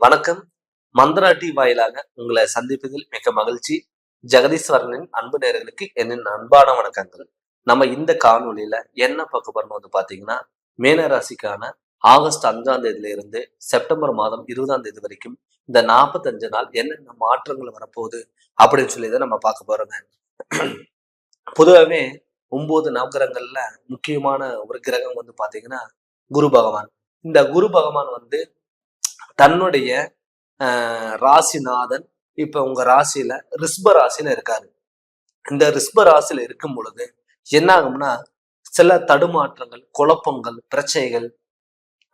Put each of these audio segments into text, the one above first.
வணக்கம். மந்திராட்டி வாயிலாக உங்களை சந்திப்பதில் மிக மகிழ்ச்சி. ஜெகதீஸ்வரனின் அன்பு நேர்களுக்கு என்னின் அன்பான வணக்கங்கள். நம்ம இந்த காணொலியில என்ன பார்க்க போறோம் வந்து பாத்தீங்கன்னா மீனராசிக்கான ஆகஸ்ட் அஞ்சாம் தேதியில இருந்து செப்டம்பர் மாதம் இருபதாம் தேதி வரைக்கும் இந்த நாற்பத்தஞ்சு நாள் என்னென்ன மாற்றங்கள் வரப்போகுது அப்படின்னு சொல்லி தான் நம்ம பார்க்க போறோங்க. பொதுவாகவே ஒன்பது நவகிரகங்கள்ல முக்கியமான ஒரு கிரகம் வந்து பாத்தீங்கன்னா குரு பகவான். இந்த குரு பகவான் வந்து தன்னுடைய ராசிநாதன் இப்ப உங்க ராசியில ரிஸ்ப ராசியில இருக்காரு. இந்த ரிஸ்ப ராசியில இருக்கும் பொழுது என்ன ஆகும்னா சில தடுமாற்றங்கள் குழப்பங்கள் பிரச்சனைகள்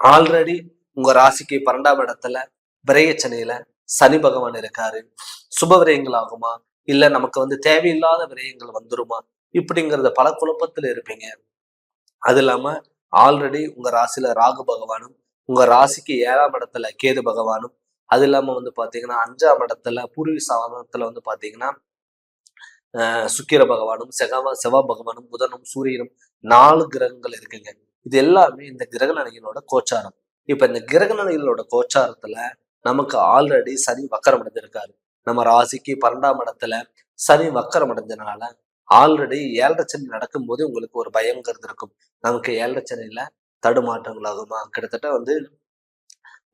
ஆல்ரெடி உங்க ராசிக்கு பன்னெண்டாம் இடத்துல விரயச்சனையில சனி பகவான் இருக்காரு. சுப விரயங்கள் ஆகுமா? இல்ல நமக்கு வந்து தேவையில்லாத விரயங்கள் வந்துருமா? இப்படிங்கிறத பல குழப்பத்துல இருப்பீங்க. அது இல்லாம ஆல்ரெடி உங்க ராசியில ராகு பகவானும் உங்க ராசிக்கு ஏழாம் இடத்துல கேது பகவானும் அது இல்லாம வந்து பாத்தீங்கன்னா அஞ்சாம் இடத்துல பூர்வீக சாதனத்துல வந்து பாத்தீங்கன்னா சுக்கிர பகவானும் செகவா செவ்வா பகவானும் புதனும் சூரியனும் நாலு கிரகங்கள் இருக்குங்க. இது எல்லாமே இந்த கிரக நிலைகளோட கோச்சாரம். இப்ப இந்த கிரக நிலைகளோட கோச்சாரத்துல நமக்கு ஆல்ரெடி சனி வக்கரம் அடைஞ்சிருக்காரு. நம்ம ராசிக்கு பன்னெண்டாம் இடத்துல சனி வக்கரம் அடைஞ்சனால ஆல்ரெடி ஏழரை சனி நடக்கும்போது உங்களுக்கு ஒரு பயங்கிறது இருக்கும். நமக்கு ஏழரை சனியில தடுமாற்றங்களாகுமா? கிட்டத்தட்ட வந்து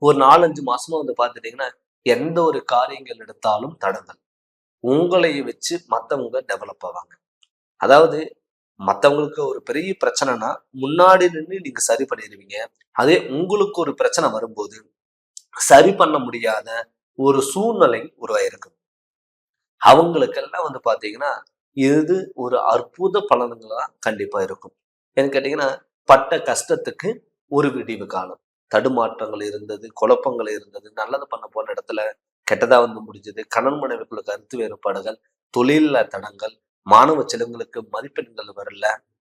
ஒரு நாலஞ்சு மாசமா வந்து பார்த்துட்டீங்கன்னா எந்த ஒரு காரியங்கள் எடுத்தாலும் தடங்கள். உங்களை வச்சு மத்தவங்க டெவலப் ஆவாங்க. அதாவது மத்தவங்களுக்கு ஒரு பெரிய பிரச்சனைனா முன்னாடி நின்று நீங்க சரி பண்ணிடுவீங்க. அதே உங்களுக்கு ஒரு பிரச்சனை வரும்போது சரி பண்ண முடியாத ஒரு சூழ்நிலை உருவாயிருக்கும். அவங்களுக்கெல்லாம் வந்து பாத்தீங்கன்னா இது ஒரு அற்புத பலன்களா கண்டிப்பா இருக்கும். ஏன்னு கேட்டீங்கன்னா பட்ட கஷ்டத்துக்கு ஒரு விடிவு காலம். தடுமாற்றங்கள் இருந்தது குழப்பங்கள் இருந்தது. நல்லது பண்ண போன இடத்துல கெட்டதா வந்து முடிஞ்சது. கணவன் மனைவிக்குள்ள கருத்து வேறுபாடுகள் தொழில தடங்கள் மாணவ செலவுகளுக்கு மதிப்பெண்கள் வரல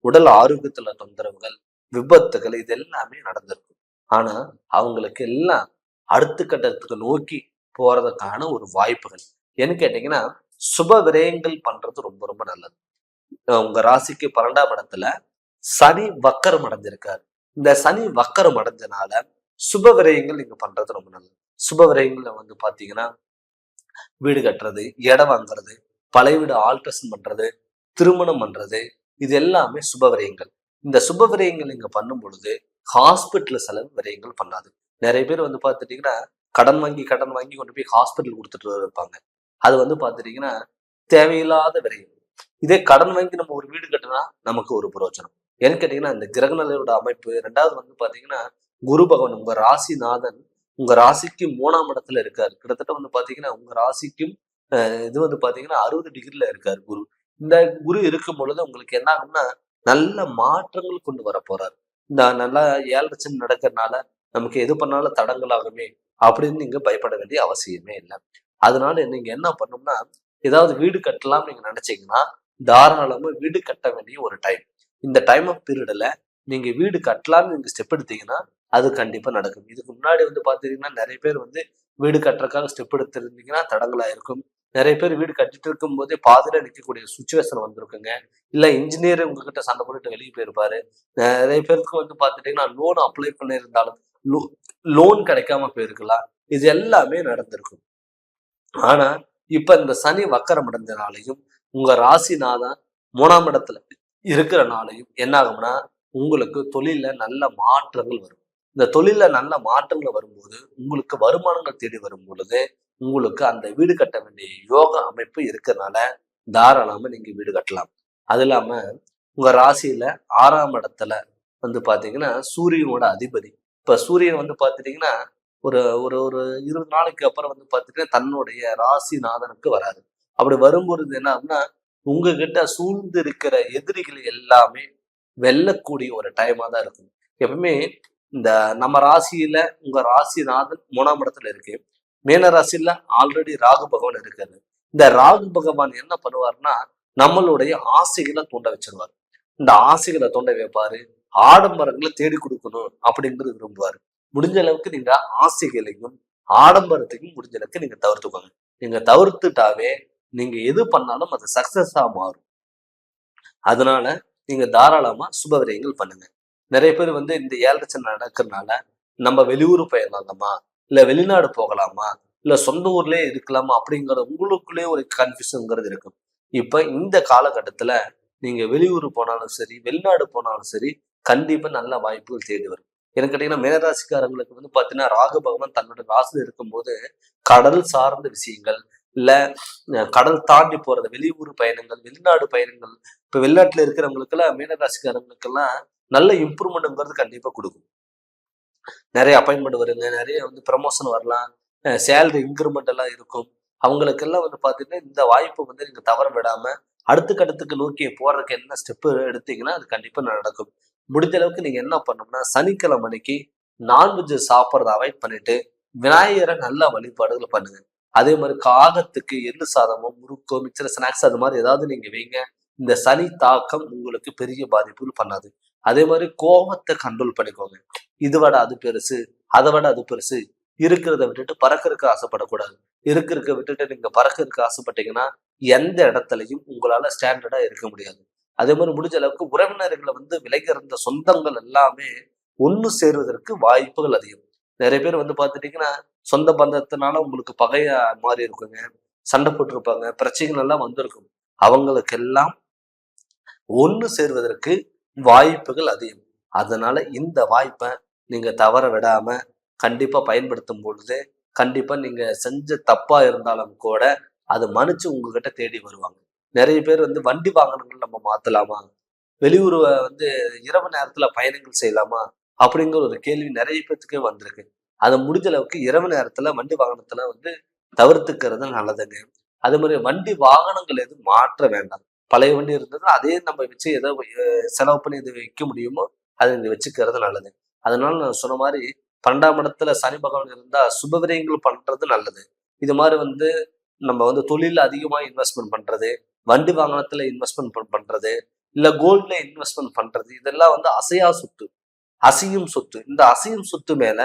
உடல் ஆரோக்கியத்துல தொந்தரவுகள் விபத்துகள் இது எல்லாமே நடந்திருக்கும் ஆனா அவங்களுக்கு எல்லாம் அடுத்த கட்டத்துக்கு நோக்கி போறதுக்கான ஒரு வாய்ப்புகள். ஏன்னு கேட்டீங்கன்னா சுப விரயங்கள் பண்றது ரொம்ப ரொம்ப நல்லது. உங்க ராசிக்கு பன்னெண்டாம் இடத்துல சனி வக்கரம் அடைஞ்சிருக்காரு. இந்த சனி வக்கரம் அடைஞ்சனால சுப விரயங்கள் நீங்க பண்றது ரொம்ப நல்லது. சுப விரயங்கள்ல வந்து பாத்தீங்கன்னா வீடு கட்டுறது இடம் வாங்குறது பழைய வீடு ஆல்ட்ரேஷன் பண்றது திருமணம் பண்றது இது எல்லாமே சுப விரயங்கள். இந்த சுப விரயங்கள் நீங்க பண்ணும் பொழுது ஹாஸ்பிட்டல் செலவு விரயங்கள் பண்ணாது. நிறைய பேர் வந்து பார்த்துட்டீங்கன்னா கடன் வாங்கி கடன் வாங்கி கொண்டு போய் ஹாஸ்பிட்டல் கொடுத்துட்டு இருப்பாங்க. அது வந்து பார்த்துட்டீங்கன்னா தேவையில்லாத விரயம். இதே கடன் வாங்கி நம்ம ஒரு வீடு கட்டினா நமக்கு ஒரு பிரயோஜனம். ஏன்னு கேட்டீங்கன்னா இந்த கிரகநிலையோட அமைப்பு. ரெண்டாவது வந்து பாத்தீங்கன்னா குரு பகவான் உங்க ராசிநாதன் உங்க ராசிக்கு மூணாம் இடத்துல இருக்காரு. கிட்டத்தட்ட வந்து பாத்தீங்கன்னா உங்க ராசிக்கும் இது வந்து பாத்தீங்கன்னா அறுபது டிகிரில இருக்காரு குரு. இந்த குரு இருக்கும் பொழுது உங்களுக்கு என்ன ஆகும்னா நல்ல மாற்றங்கள் கொண்டு வர போறாரு. இந்த நல்லா ஏழரை நடக்கிறதுனால நமக்கு எது பண்ணாலும் தடங்களாகுமே அப்படின்னு நீங்க பயப்பட வேண்டிய அவசியமே இல்லை. அதனால நீங்க என்ன பண்ணணும்னா ஏதாவது வீடு கட்டலாம் நீங்க நினைச்சீங்கன்னா தாராளமா வீடு கட்ட வேண்டிய ஒரு டைம் இந்த டைம் ஆஃப் பீரியடில் நீங்கள் வீடு கட்டலாம்னு நீங்கள் ஸ்டெப் எடுத்தீங்கன்னா அது கண்டிப்பாக நடக்கும். இதுக்கு முன்னாடி வந்து பாத்தீங்கன்னா நிறைய பேர் வந்து வீடு கட்டுறதுக்காக ஸ்டெப் எடுத்திருந்தீங்கன்னா தடங்களாக இருக்கும். நிறைய பேர் வீடு கட்டிட்டு இருக்கும் போதே நிற்கக்கூடிய சுச்சுவேஷன் வந்திருக்குங்க. இல்லை இன்ஜினியர் உங்ககிட்ட சண்டை போட்டுட்டு வெளியே போயிருப்பாரு. நிறைய பேருக்கு வந்து பார்த்துட்டிங்கன்னா லோன் அப்ளை பண்ணியிருந்தாலும் லோன் கிடைக்காம போயிருக்கலாம். இது எல்லாமே நடந்திருக்கும். ஆனால் இப்போ இந்த சனி வக்கரம் அடைஞ்சனாலையும் உங்க ராசிநாதன் மூணாம் இடத்துல இருக்கிறனாலையும் என்ன ஆகும்னா உங்களுக்கு தொழில நல்ல மாற்றங்கள் வரும். இந்த தொழில நல்ல மாற்றங்கள் வரும்போது உங்களுக்கு வருமானங்கள் தேடி வரும் பொழுது உங்களுக்கு அந்த வீடு கட்ட வேண்டிய யோக அமைப்பு இருக்கிறதுனால தாராளமா நீங்கள் வீடு கட்டலாம். அது இல்லாம உங்க ராசியில ஆறாம் இடத்துல வந்து பார்த்தீங்கன்னா சூரியனோட அதிபதி. இப்போ சூரியன் வந்து பார்த்துட்டிங்கன்னா ஒரு ஒரு ஒரு இருபது நாளைக்கு அப்புறம் வந்து பாத்தீங்கன்னா தன்னுடைய ராசிநாதனுக்கு வராது அப்படி வரும்பொழுது என்ன ஆகுனா உங்ககிட்ட சூழ்ந்து இருக்கிற எதிரிகள் எல்லாமே வெல்லக்கூடிய ஒரு டைமா தான் இருக்கும். எப்பவுமே இந்த நம்ம ராசியில உங்க ராசிநாதன் மூணாம் இடத்துல இருக்கு. மீன ராசியில ஆல்ரெடி ராகு பகவான் இருக்காரு. இந்த ராகு பகவான் என்ன பண்ணுவாருன்னா நம்மளுடைய ஆசைகளை தூண்ட வச்சிருவார். இந்த ஆசைகளை தூண்ட வைப்பாரு. ஆடம்பரங்களை தேடி கொடுக்கணும் அப்படிங்கிறது விரும்புவாரு. முடிஞ்ச அளவுக்கு நீங்க ஆசைகளையும் ஆடம்பரத்தையும் முடிஞ்ச அளவுக்கு நீங்க தவிர்த்துக்கோங்க. நீங்க தவிர்த்துட்டாவே நீங்க எது பண்ணாலும் அது சக்சஸா மாறும். அதனால நீங்க தாராளமா சுபவிரயங்கள் பண்ணுங்க. நிறைய பேர் வந்து இந்த ஏழரை நடக்கிறதுனால நம்ம வெளியூர் போயிடலாமா? இல்ல வெளிநாடு போகலாமா? இல்ல சொந்த ஊர்லயே இருக்கலாமா? அப்படிங்கிற உங்களுக்குள்ளேயே ஒரு கன்ஃபியூஷன்ங்கிறது இருக்கும். இப்ப இந்த காலகட்டத்துல நீங்க வெளியூர் போனாலும் சரி வெளிநாடு போனாலும் சரி கண்டிப்பா நல்ல வாய்ப்புகள் தேடி வரும். எனக்கு கேட்டீங்கன்னா மேனராசிக்காரங்களுக்கு வந்து பாத்தீங்கன்னா ராகு பகவான் தன்னோட ராசியில் இருக்கும்போது கடல் சார்ந்த விஷயங்கள் இல்லை கடல் தாண்டி போகிறது வெளியூர் பயணங்கள் வெளிநாடு பயணங்கள் இப்போ வெளிநாட்டில் இருக்கிறவங்களுக்கு எல்லாம் நல்ல இம்ப்ரூவ்மெண்ட்டுங்கிறது கண்டிப்பாக கொடுக்கும். நிறைய அப்பாயின்மெண்ட் வருங்க நிறைய வந்து ப்ரமோஷன் வரலாம் சேலரி இன்க்ரிமெண்ட் எல்லாம் இருக்கும். அவங்களுக்கெல்லாம் வந்து பார்த்தீங்கன்னா இந்த வாய்ப்பை வந்து நீங்கள் தவற விடாமல் அடுத்த கட்டத்துக்கு நோக்கி போறதுக்கு என்ன ஸ்டெப்பு எடுத்தீங்கன்னா அது கண்டிப்பாக நடக்கும். முடிஞ்ச அளவுக்கு நீங்கள் என்ன பண்ணணும்னா சனிக்கிழமை அன்னைக்கு நான்வெஜ் சாப்பிட்றத அவாய்ட் பண்ணிட்டு விநாயகரை நல்ல வழிபாடுகள் பண்ணுங்க. அதே மாதிரி காகத்துக்கு எள்ளு சாதமோ முறுக்கோ மிச்சர ஸ்நாக்ஸ் அது மாதிரி ஏதாவது நீங்க வைங்க. இந்த சனி தாக்கம் உங்களுக்கு பெரிய பாதிப்புகள் பண்ணாது. அதே மாதிரி கோபத்தை கண்ட்ரோல் பண்ணிக்கோங்க. இது விட அது பெருசு அதை விட அது பெருசு. இருக்கிறத விட்டுட்டு பறக்கிறதுக்கு ஆசைப்படக்கூடாது. இருக்கிறத விட்டுட்டு நீங்க பறக்கறதுக்கு ஆசைப்பட்டீங்கன்னா எந்த இடத்துலையும் உங்களால ஸ்டாண்டர்டா இருக்க முடியாது. அதே மாதிரி முடிஞ்ச அளவுக்கு உறவினர்களை வந்து விலகி இருந்த சொந்தங்கள் எல்லாமே ஒன்று சேருவதற்கு வாய்ப்புகள் அதிகம். நிறைய பேர் வந்து பார்த்துட்டீங்கன்னா சொந்த பந்தத்தினால உங்களுக்கு பகையா மாறி இருக்குங்க. சண்டை போட்டிருப்பாங்க. பிரச்சனைகள் எல்லாம் வந்திருக்கும். அவங்களுக்கெல்லாம் ஒண்ணு சேர்வதற்கு வாய்ப்புகள் அதிகம். அதனால இந்த வாய்ப்பை நீங்க தவற விடாம கண்டிப்பா பயன்படுத்தும் பொழுது கண்டிப்பா நீங்க செஞ்ச தப்பா இருந்தாலும் கூட அதை மன்னிச்சு உங்ககிட்ட தேடி வருவாங்க. நிறைய பேர் வந்து வண்டி வாகனங்கள் நம்ம மாத்தலாமா? வெளியூர் வந்து இரவு நேரத்துல பயணங்கள் செய்யலாமா? அப்படிங்கிற ஒரு கேள்வி நிறைய பேர்த்துக்கே வந்திருக்கு. அதை முடிஞ்ச அளவுக்கு இரவு நேரத்துல வண்டி வாகனத்துல வந்து தவிர்த்துக்கிறது நல்லதுங்க. அதே மாதிரி வண்டி வாகனங்கள் எதுவும் மாற்ற வேண்டாம். பழைய வண்டி இருந்தது அதே நம்ம வச்சு எதை செலவு பண்ணி எது வைக்க முடியுமோ அதை இங்க வச்சுக்கிறது நல்லது. அதனால நான் சொன்ன மாதிரி பன்னெண்டாம் இடத்துல சனி பகவான் இருந்தா சுபவிரயங்கள் பண்றது நல்லது. இது மாதிரி வந்து நம்ம வந்து தொழில அதிகமா இன்வெஸ்ட்மெண்ட் பண்றது வண்டி வாகனத்துல இன்வெஸ்ட்மெண்ட் பண்றது இல்ல கோல்ட்ல இன்வெஸ்ட்மெண்ட் பண்றது இதெல்லாம் வந்து அசையா சொத்து. அசையும் சொத்து. இந்த அசையும் சொத்து மேல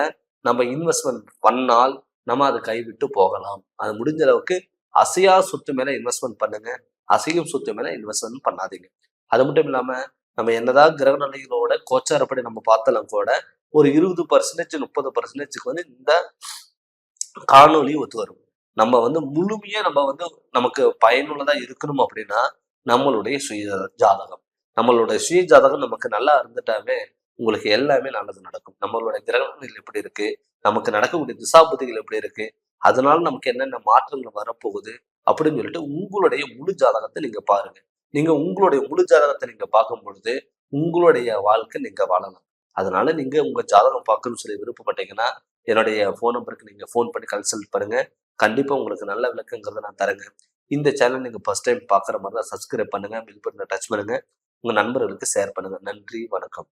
நம்ம இன்வெஸ்ட்மெண்ட் பண்ணால் நம்ம அதை கைவிட்டு போகலாம். அது முடிஞ்ச அளவுக்கு அசையா சொத்து மேல இன்வெஸ்ட்மெண்ட் பண்ணுங்க. அசையும் சொத்து மேல இன்வெஸ்ட்மெண்ட் பண்ணாதீங்க. அது மட்டும் இல்லாம நம்ம என்னதான் கிரக நிலைகளோட கோச்சாரப்படி நம்ம பார்த்தாலும் கூட ஒரு இருபது பர்சன்டேஜ் முப்பது பர்சன்டேஜுக்கு வந்து இந்த காணொலி ஒத்து வரும். நம்ம வந்து முழுமையா நம்ம வந்து நமக்கு பயனுள்ளதா இருக்கணும் அப்படின்னா நம்மளுடைய சுய ஜாதகம். நம்மளுடைய சுய ஜாதகம் நமக்கு நல்லா இருந்துட்டாவே உங்களுக்கு எல்லாமே நல்லது நடக்கும். நம்மளுடைய கிரகங்கள் எப்படி இருக்கு? நமக்கு நடக்கக்கூடிய திசாபுதிகள் எப்படி இருக்கு? அதனால நமக்கு என்னென்ன மாற்றங்கள் வரப்போகுது? அப்படின்னு சொல்லிட்டு உங்களுடைய முழு ஜாதகத்தை நீங்க பாருங்க. நீங்க உங்களுடைய முழு ஜாதகத்தை நீங்க பார்க்கும் பொழுது உங்களுடைய வாழ்க்கை நீங்க வாழலாம். அதனால நீங்க உங்க ஜாதகம் பார்க்கணும்னு சொல்லி விருப்பப்பட்டீங்கன்னா என்னுடைய ஃபோன் நம்பருக்கு நீங்க ஃபோன் பண்ணி கன்சல்ட் பண்ணுங்க. கண்டிப்பா உங்களுக்கு நல்ல விளக்கங்கிறத நான் தரேங்க. இந்த சேனல் நீங்க ஃபர்ஸ்ட் டைம் பாக்குற மாதிரி தான் சப்ஸ்கிரைப் பண்ணுங்க பில் பட்டனை டச் பண்ணுங்க. உங்க நண்பர்களுக்கு ஷேர் பண்ணுங்க. நன்றி வணக்கம்.